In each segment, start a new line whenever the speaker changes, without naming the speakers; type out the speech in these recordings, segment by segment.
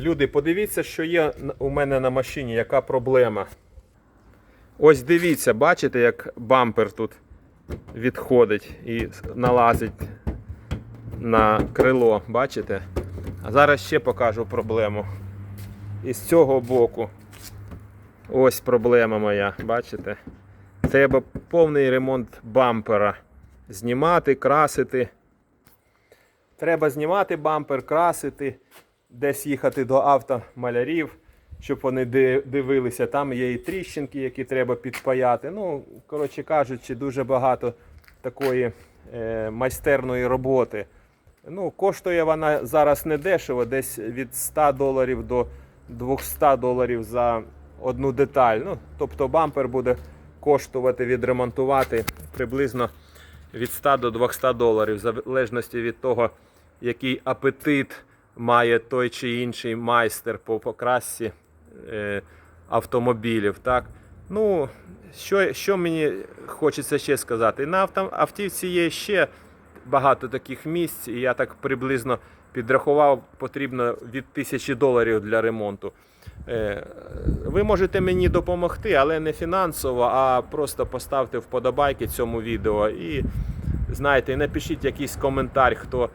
Люди, подивіться, що є у мене на машині, яка проблема. Ось дивіться, бачите, як бампер тут відходить і налазить на крило, бачите? А зараз ще покажу проблему. І з цього боку. Ось проблема моя, бачите? Треба повний ремонт бампера. Знімати, красити. Треба знімати бампер, красити, десь їхати до автомалярів, щоб вони дивилися. Там є і тріщинки, які треба підпаяти. Ну, коротше кажучи, дуже багато такої е, майстерної роботи. Ну, коштує вона зараз не дешево, десь від 100 доларів до 200 доларів за одну деталь. Ну, тобто бампер буде коштувати відремонтувати приблизно від 100 до 200 доларів, в залежності від того, який апетит має той чи інший майстер по покрасці е, автомобілів. Так? Ну, що, що мені хочеться ще сказати? На автівці є ще багато таких місць, і я так приблизно підрахував, потрібно від тисячі доларів для ремонту. Е, Ви можете мені допомогти, але не фінансово, а просто поставте вподобайки цьому відео і знаєте, напишіть якийсь коментар, хто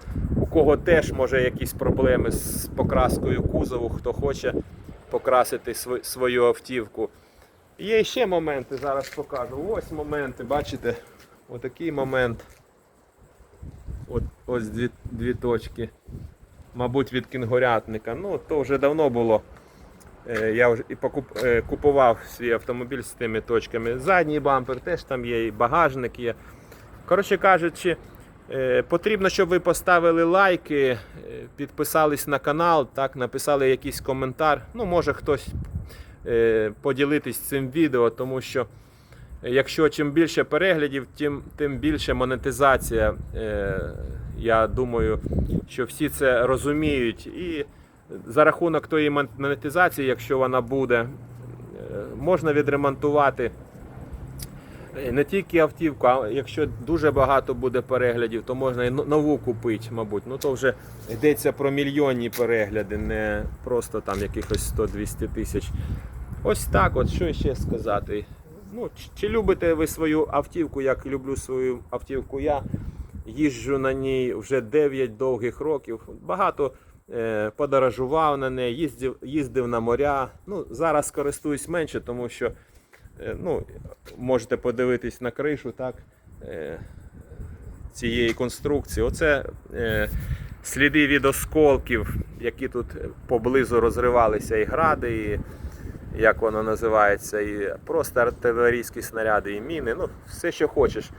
кого теж може якісь проблеми з покраскою кузову, хто хоче покрасити свою автівку. Є ще моменти, зараз покажу. Ось моменти, бачите? Отакий момент. От, ось дві, дві точки. Мабуть, від кінгурятника. Ну, то вже давно було. Е, Я вже і покуп, е, купував свій автомобіль з тими точками. Задній бампер теж там є, і багажник є. Коротше кажучи, потрібно, щоб ви поставили лайки, е, підписались на канал, так, написали якийсь коментар. Ну, може хтось е, поділитись цим відео, тому що якщо чим більше переглядів, тим, тим більше монетизація. Е, Я думаю, що всі це розуміють. І за рахунок тої монетизації, якщо вона буде, е, можна відремонтувати е, не тільки автівку, а якщо дуже багато буде переглядів, то можна і нову купити, мабуть. Ну то вже йдеться про мільйонні перегляди, не просто там якихось 100-200 тисяч. Ось так, от що ще сказати. Ну, чи- любите ви свою автівку, як люблю свою автівку я. Їжджу на ній вже 9 довгих років. Багато е, подорожував на неї, їздив, їздив на моря. Ну, зараз користуюсь менше, тому що е, ну, можете подивитись на кришу так, е, цієї конструкції. Оце е, сліди від осколків, які тут поблизу розривалися і гради, і як воно називається, і просто артилерійські снаряди, і міни. Ну, все, що хочеш.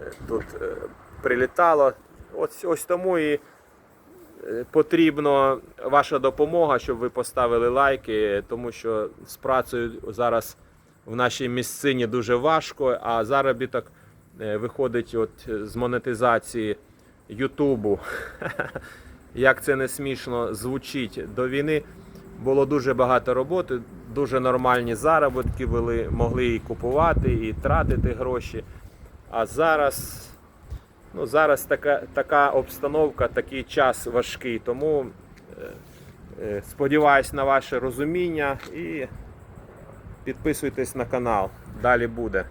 Е, Тут е, прилітало. Ось, ось тому і е, потрібна ваша допомога, щоб ви поставили лайки, тому що з працею зараз в нашій місцині дуже важко, а заробіток е, виходить от з монетизації Ютубу. Як це не смішно звучить до війни. Було дуже багато роботи, дуже нормальні заробітки були, могли і купувати, і тратити гроші. А зараз, ну, зараз така, така обстановка, такий час важкий. Тому е, е, сподіваюсь на ваше розуміння і підписуйтесь на канал. Далі буде.